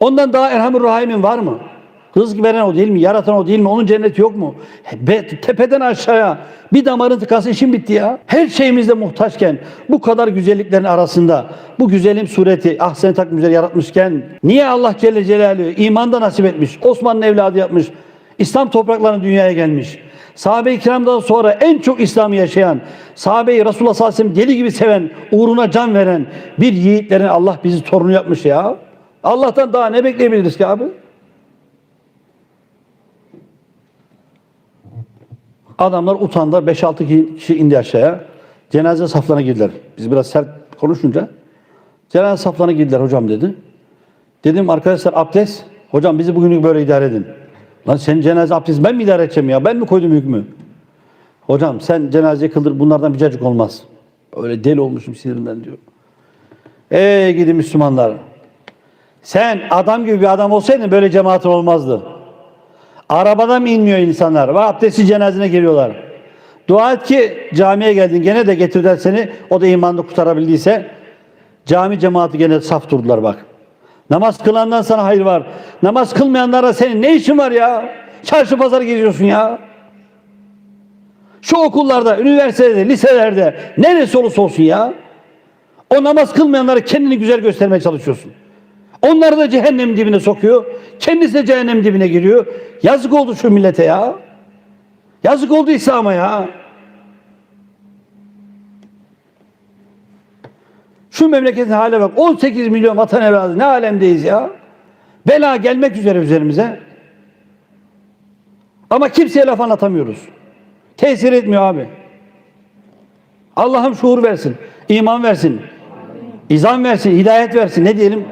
Ondan daha Erhamur Rahimin var mı? Rızık veren o değil mi? Yaratan o değil mi? Onun cenneti yok mu? Be, tepeden aşağıya bir damarın tıkası işin bitti ya. Her şeyimizde muhtaçken bu kadar güzelliklerin arasında bu güzelim sureti ah sen tak güzel yaratmışken niye Allah Celle Celaluhu imanda nasip etmiş? Osman'ın evladı yapmış. İslam topraklarına dünyaya gelmiş. Sahabe-i kiramdan sonra en çok İslam'ı yaşayan, sahabeyi Resulullah sallallahu aleyhi ve sellem deli gibi seven, uğruna can veren bir yiğitlerin Allah bizi torunu yapmış ya. Allah'tan daha ne bekleyebiliriz ki abi? Adamlar utandılar. 5-6 kişi indi aşağıya. Cenaze saflarına girdiler. Biz biraz sert konuşunca. Cenaze saflarına girdiler hocam dedi. Dedim arkadaşlar abdest. Hocam bizi bugünlük böyle idare edin. Lan senin cenaze abdest ben mi idare edeceğim ya? Ben mi koydum hükmü? Hocam sen cenaze kıldır bunlardan bir cacık olmaz. Öyle deli olmuşum sinirimden diyor. Ey gidi Müslümanlar. Sen adam gibi bir adam olsaydın böyle cemaatin olmazdı. Arabadan inmiyor insanlar? Ve abdestli cenazene geliyorlar. Dua et ki camiye geldin gene de getirdiler seni. O da imanını kurtarabildiyse cami cemaati gene saf durdular bak. Namaz kılandan sana hayır var. Namaz kılmayanlara senin ne işin var ya? Çarşı pazar geziyorsun ya. Şu okullarda, üniversitede, liselerde neresi olursa olsun ya. O namaz kılmayanlara kendini güzel göstermeye çalışıyorsun. Onları da cehennem dibine sokuyor. Kendisi de cehennem dibine giriyor. Yazık oldu şu millete ya. Yazık oldu İslam'a ya. Şu memleketin hale bak. 18 milyon vatan evladı ne alemdeyiz ya. Bela gelmek üzere üzerimize. Ama kimseye laf anlatamıyoruz. Tesir etmiyor abi. Allah'ım şuur versin, iman versin, izan versin, hidayet versin. Ne diyelim?